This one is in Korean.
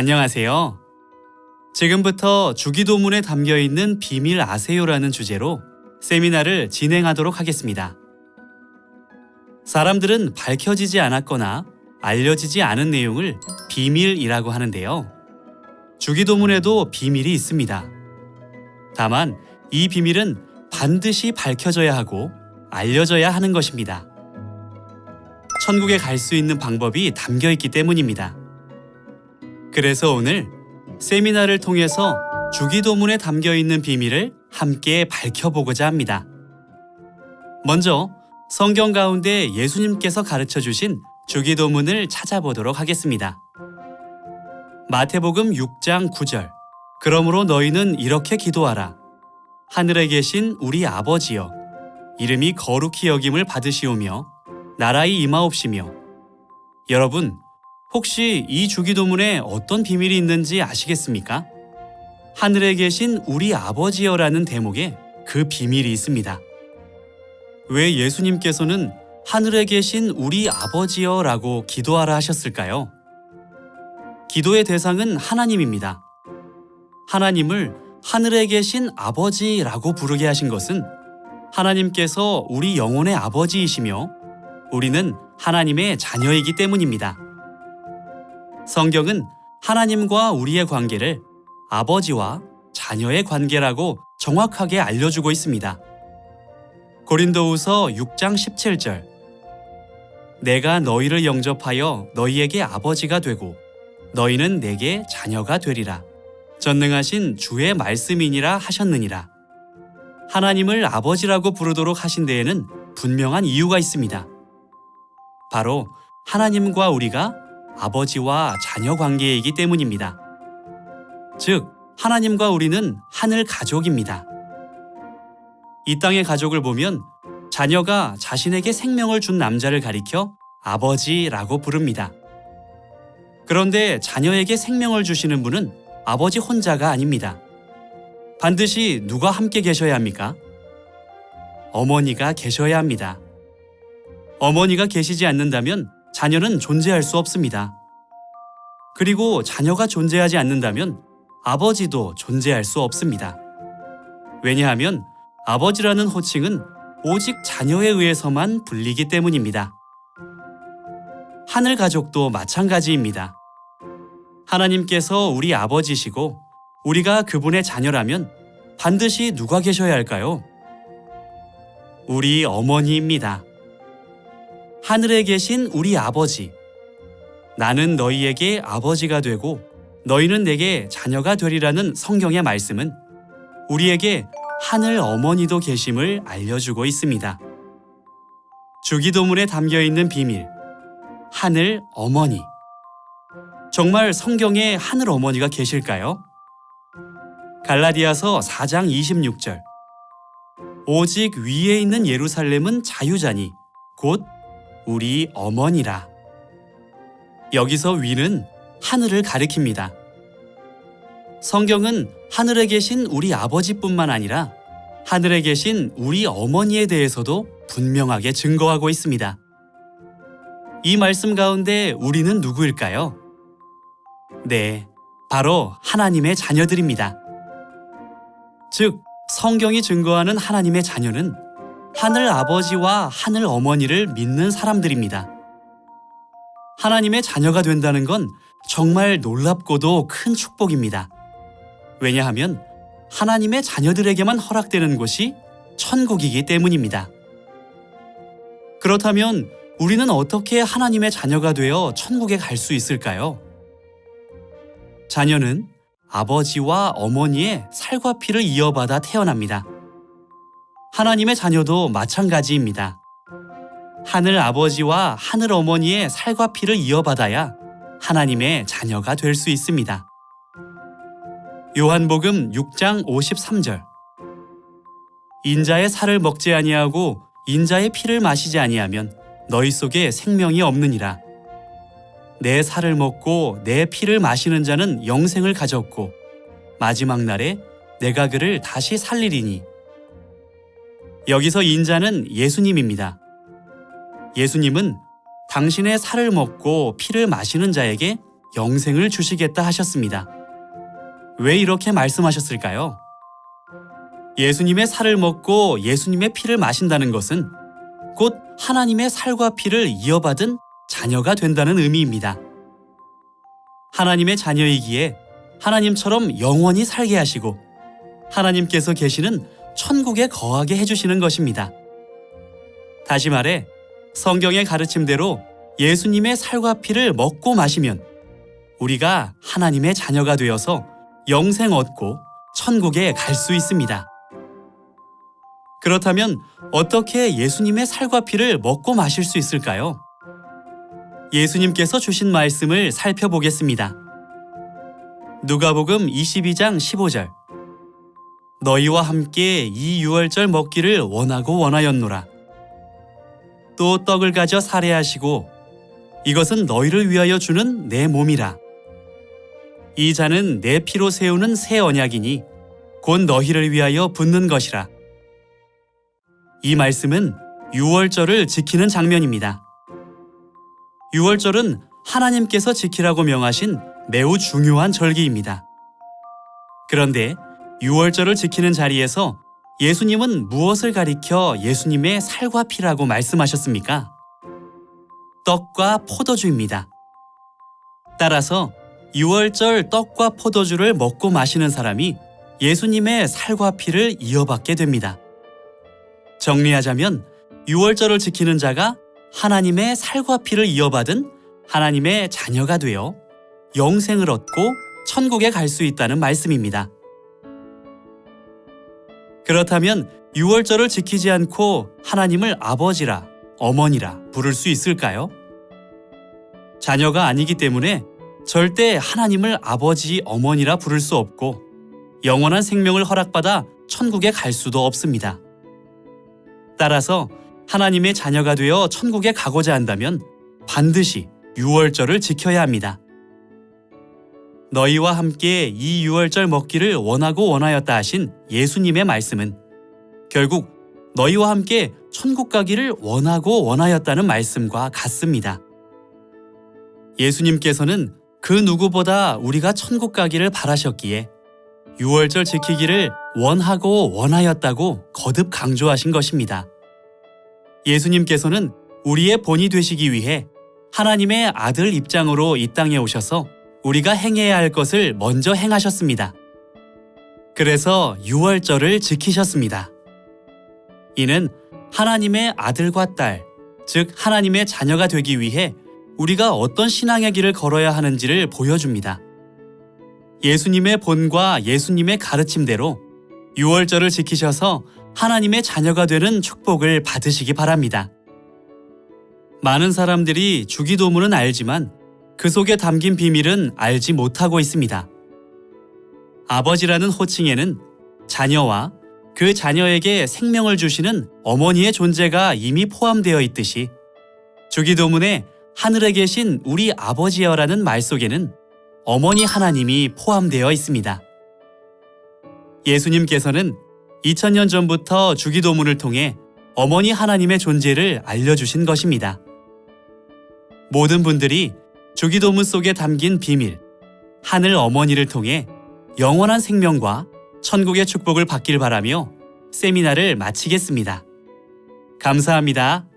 안녕하세요. 지금부터 주기도문에 담겨 있는 비밀 아세요라는 주제로 세미나를 진행하도록 하겠습니다. 사람들은 밝혀지지 않았거나 알려지지 않은 내용을 비밀이라고 하는데요. 주기도문에도 비밀이 있습니다. 다만 이 비밀은 반드시 밝혀져야 하고 알려져야 하는 것입니다. 천국에 갈 수 있는 방법이 담겨 있기 때문입니다. 그래서 오늘 세미나를 통해서 주기도문에 담겨 있는 비밀을 함께 밝혀보고자 합니다. 먼저 성경 가운데 예수님께서 가르쳐 주신 주기도문을 찾아보도록 하겠습니다. 마태복음 6장 9절. 그러므로 너희는 이렇게 기도하라. 하늘에 계신 우리 아버지여. 이름이 거룩히 여김을 받으시오며 나라의 임하옵시며. 여러분, 혹시 이 주기도문에 어떤 비밀이 있는지 아시겠습니까? 하늘에 계신 우리 아버지여라는 대목에 그 비밀이 있습니다. 왜 예수님께서는 하늘에 계신 우리 아버지여라고 기도하라 하셨을까요? 기도의 대상은 하나님입니다. 하나님을 하늘에 계신 아버지라고 부르게 하신 것은 하나님께서 우리 영혼의 아버지이시며 우리는 하나님의 자녀이기 때문입니다. 성경은 하나님과 우리의 관계를 아버지와 자녀의 관계라고 정확하게 알려주고 있습니다. 고린도후서 6장 17절 내가 너희를 영접하여 너희에게 아버지가 되고 너희는 내게 자녀가 되리라. 전능하신 주의 말씀이니라 하셨느니라. 하나님을 아버지라고 부르도록 하신 데에는 분명한 이유가 있습니다. 바로 하나님과 우리가 아버지와 자녀 관계이기 때문입니다. 즉, 하나님과 우리는 하늘 가족입니다. 이 땅의 가족을 보면 자녀가 자신에게 생명을 준 남자를 가리켜 아버지라고 부릅니다. 그런데 자녀에게 생명을 주시는 분은 아버지 혼자가 아닙니다. 반드시 누가 함께 계셔야 합니까? 어머니가 계셔야 합니다. 어머니가 계시지 않는다면 자녀는 존재할 수 없습니다. 그리고 자녀가 존재하지 않는다면 아버지도 존재할 수 없습니다. 왜냐하면 아버지라는 호칭은 오직 자녀에 의해서만 불리기 때문입니다. 하늘 가족도 마찬가지입니다. 하나님께서 우리 아버지시고 우리가 그분의 자녀라면 반드시 누가 계셔야 할까요? 우리 어머니입니다. 하늘에 계신 우리 아버지. 나는 너희에게 아버지가 되고 너희는 내게 자녀가 되리라는 성경의 말씀은 우리에게 하늘 어머니도 계심을 알려주고 있습니다. 주기도문에 담겨 있는 비밀. 하늘 어머니. 정말 성경에 하늘 어머니가 계실까요? 갈라디아서 4장 26절. 오직 위에 있는 예루살렘은 자유자니 곧 우리 어머니라. 여기서 위는 하늘을 가리킵니다. 성경은 하늘에 계신 우리 아버지뿐만 아니라 하늘에 계신 우리 어머니에 대해서도 분명하게 증거하고 있습니다. 이 말씀 가운데 우리는 누구일까요? 네, 바로 하나님의 자녀들입니다. 즉, 성경이 증거하는 하나님의 자녀는 하늘 아버지와 하늘 어머니를 믿는 사람들입니다. 하나님의 자녀가 된다는 건 정말 놀랍고도 큰 축복입니다. 왜냐하면 하나님의 자녀들에게만 허락되는 곳이 천국이기 때문입니다. 그렇다면 우리는 어떻게 하나님의 자녀가 되어 천국에 갈 수 있을까요? 자녀는 아버지와 어머니의 살과 피를 이어받아 태어납니다. 하나님의 자녀도 마찬가지입니다. 하늘 아버지와 하늘 어머니의 살과 피를 이어받아야 하나님의 자녀가 될 수 있습니다. 요한복음 6장 53절 인자의 살을 먹지 아니하고 인자의 피를 마시지 아니하면 너희 속에 생명이 없느니라. 내 살을 먹고 내 피를 마시는 자는 영생을 가졌고 마지막 날에 내가 그를 다시 살리리니 여기서 인자는 예수님입니다. 예수님은 당신의 살을 먹고 피를 마시는 자에게 영생을 주시겠다 하셨습니다. 왜 이렇게 말씀하셨을까요? 예수님의 살을 먹고 예수님의 피를 마신다는 것은 곧 하나님의 살과 피를 이어받은 자녀가 된다는 의미입니다. 하나님의 자녀이기에 하나님처럼 영원히 살게 하시고 하나님께서 계시는 천국에 거하게 해주시는 것입니다. 다시 말해 성경의 가르침대로 예수님의 살과 피를 먹고 마시면 우리가 하나님의 자녀가 되어서 영생 얻고 천국에 갈 수 있습니다. 그렇다면 어떻게 예수님의 살과 피를 먹고 마실 수 있을까요? 예수님께서 주신 말씀을 살펴보겠습니다. 누가복음 22장 15절 너희와 함께 이 유월절 먹기를 원하고 원하였노라. 또 떡을 가져 살해하시고 이것은 너희를 위하여 주는 내 몸이라. 이 잔은 내 피로 세우는 새 언약이니 곧 너희를 위하여 붓는 것이라. 이 말씀은 유월절을 지키는 장면입니다. 유월절은 하나님께서 지키라고 명하신 매우 중요한 절기입니다. 그런데 유월절을 지키는 자리에서 예수님은 무엇을 가리켜 예수님의 살과 피라고 말씀하셨습니까? 떡과 포도주입니다. 따라서 유월절 떡과 포도주를 먹고 마시는 사람이 예수님의 살과 피를 이어받게 됩니다. 정리하자면 유월절을 지키는 자가 하나님의 살과 피를 이어받은 하나님의 자녀가 되어 영생을 얻고 천국에 갈 수 있다는 말씀입니다. 그렇다면 유월절을 지키지 않고 하나님을 아버지라, 어머니라 부를 수 있을까요? 자녀가 아니기 때문에 절대 하나님을 아버지, 어머니라 부를 수 없고 영원한 생명을 허락받아 천국에 갈 수도 없습니다. 따라서 하나님의 자녀가 되어 천국에 가고자 한다면 반드시 유월절을 지켜야 합니다. 너희와 함께 이 유월절 먹기를 원하고 원하였다 하신 예수님의 말씀은 결국 너희와 함께 천국 가기를 원하고 원하였다는 말씀과 같습니다. 예수님께서는 그 누구보다 우리가 천국 가기를 바라셨기에 유월절 지키기를 원하고 원하였다고 거듭 강조하신 것입니다. 예수님께서는 우리의 본이 되시기 위해 하나님의 아들 입장으로 이 땅에 오셔서 우리가 행해야 할 것을 먼저 행하셨습니다. 그래서 유월절을 지키셨습니다. 이는 하나님의 아들과 딸, 즉 하나님의 자녀가 되기 위해 우리가 어떤 신앙의 길을 걸어야 하는지를 보여줍니다. 예수님의 본과 예수님의 가르침대로 유월절을 지키셔서 하나님의 자녀가 되는 축복을 받으시기 바랍니다. 많은 사람들이 주기도문은 알지만 그 속에 담긴 비밀은 알지 못하고 있습니다. 아버지라는 호칭에는 자녀와 그 자녀에게 생명을 주시는 어머니의 존재가 이미 포함되어 있듯이 주기도문에 하늘에 계신 우리 아버지여라는 말 속에는 어머니 하나님이 포함되어 있습니다. 예수님께서는 2000년 전부터 주기도문을 통해 어머니 하나님의 존재를 알려주신 것입니다. 모든 분들이 주기도문 속에 담긴 비밀, 하늘 어머니를 통해 영원한 생명과 천국의 축복을 받길 바라며 세미나를 마치겠습니다. 감사합니다.